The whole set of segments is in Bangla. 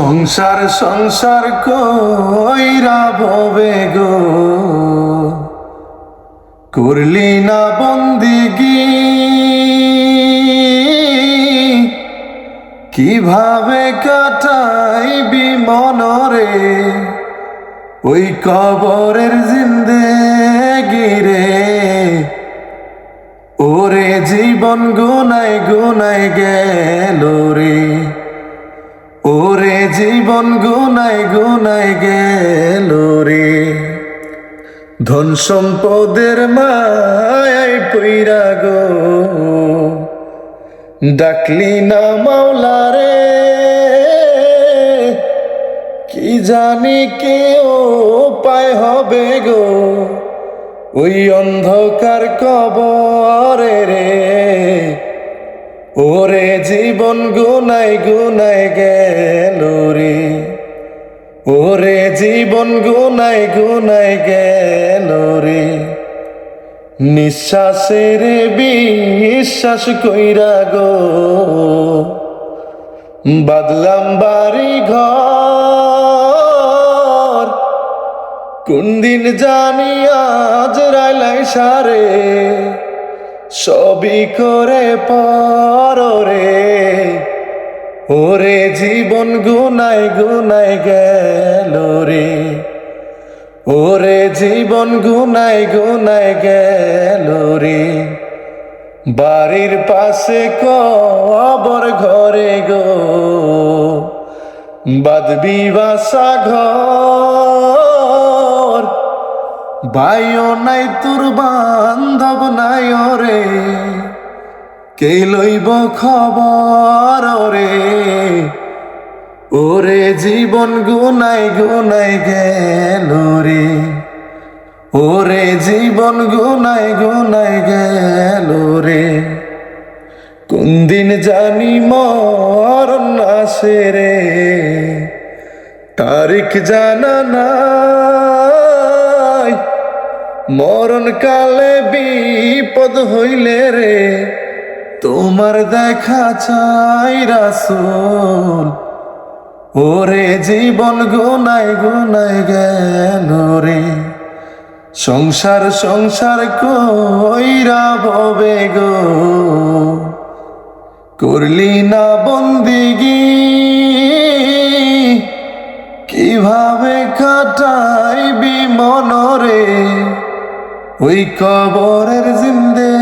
সংসার সংসার কইরা ভবে গো। করলি না বন্দিগি। কীভাবে কাটাইবি মনরে? ওই কবরের জিন্দে গিরে ওরে জীবন গুনাই গুনাই গেল রে। ওরে জীবন গুনাই গুনাই গেল রে। ধন সম্পদের মায় পইরা গো। ডাকলি না মাওলা রে। কি জানি কেউ পায় হবে গো। ওই অন্ধকার কবরে ওরে জীবন গুনাই গুনাই গেল রে। ওরে জীবন গুনাই গুনাই গেল রে। নিঃশ্বাসের বিশ্বাস কইরা গো। বাদলাম বাড়ি ঘর কোন দিন জানি আজ রাইলাই সারে সবই করে পর রে। ওরে জীবন গুনাই গুনাই গেল রে। ওরে জীবন গুনাই গুনাই গেল রে। বাড়ির পাশে কবর ঘরে গো। বাদবি বাসা ঘর। বাইও নাই, তোর বান্ধব নাই রে কে লইব খবর রে ওরে জীবন গুনাই গুনাই গেল রে। ওরে জীবন গুনাই গুনাই গেল রে। কোন দিন জানি মরণ আসে রে। তারিখ জানা নাই। মরণ কালে বিপদ হইলে রে, তোমার দেখা চাই রাসুল। ওরে জীবন গুনাই গুনাই গেল রে? সংসার সংসার কইরা ভবে গো। করলি না বন্দিগি, কীভাবে কাটাইবি ওই কবরের জিন্দে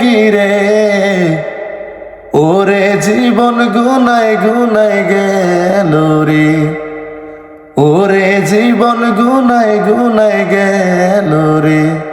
গিরে ওরে জীবন গুনায় গুনায় গেল রে। ওরে জীবন গুনায় গুনায় গেল রে।